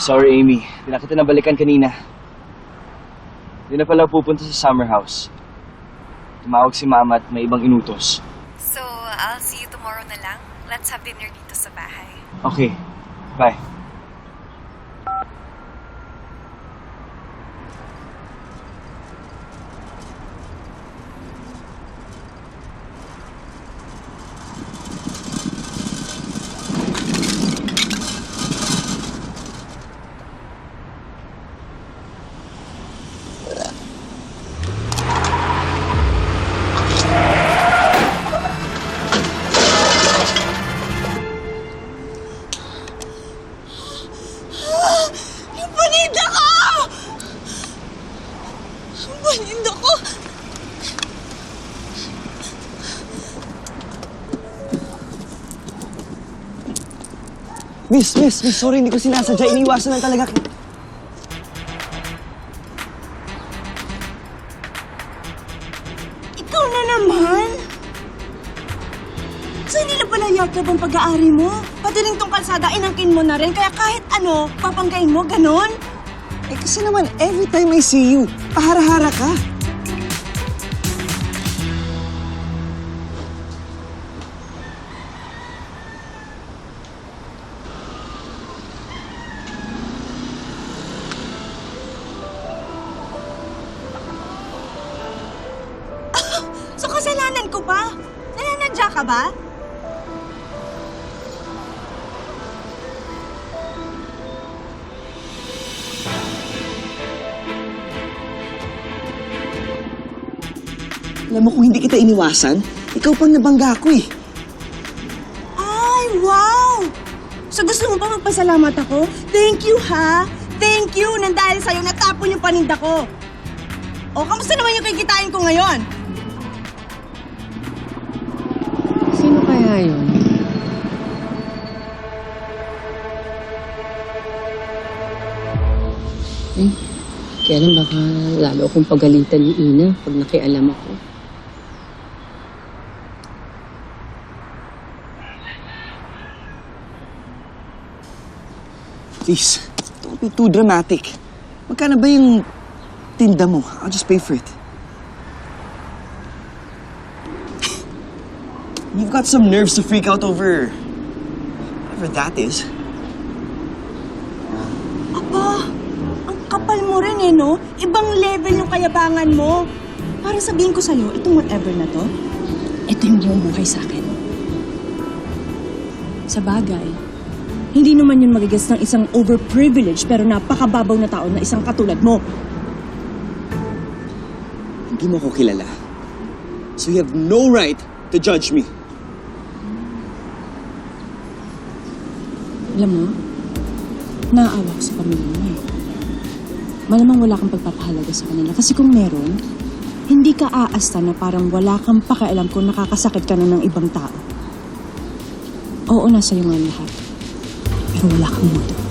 Sorry, Amy. Di na kita nabalikan kanina. Di na pala pupunta sa summer house. Tumawag si Mama at may ibang inutos. So, I'll see you tomorrow na lang. Let's have dinner dito sa bahay. Okay. Bye. Yung paninda ko! Yung paninda ko! Miss, miss, miss, sorry, hindi ko sinasadya. Iniwasan lang talaga. Ikaw na naman! So, hindi na pala yatrab ang pag-aari mo? Pati rin tong kalsada, inangkin mo na rin. Kaya kahit ano, papanggain mo, ganon? Eh kasi naman, every time I see you, pahara-hara ka. Kasalanan ko pa? Nananadya ka ba? Alam mo, kung hindi kita iniwasan, ikaw pang nabangga ko eh. Ay, wow! So, gusto mo pa magpasalamat ako? Thank you, ha? Thank you! Nang dahil sa'yo, natapon yung paninda ko. O, kamusta naman yung kikitain ko ngayon? Yun? Eh, kaya lang baka lalo akong pagalitan ni Ina pag nakialam ako. Please, don't be too dramatic. Magkano ba yung tinda mo? I'll just pay for it. You've got some nerves to freak out over whatever that is. Aba, ang kapal mo rin eh, no? Ibang level yung kayabangan mo. Para sabihin ko sa'yo, itong whatever na to, ito yung buong buhay sa akin. Sa bagay, hindi naman yun magigas ng isang overprivileged pero napakababaw na tao na isang katulad mo. Hindi mo ako kilala. So you have no right to judge me. Alam mo, naaawa ko sa pamilya mo eh. Malamang wala kang pagpapahalaga sa kanila. Kasi kung meron, hindi ka aasta na parang wala kang pakialam kung nakakasakit ka na ng ibang tao. Oo, nasa iyo nga lahat. Pero wala kang modo.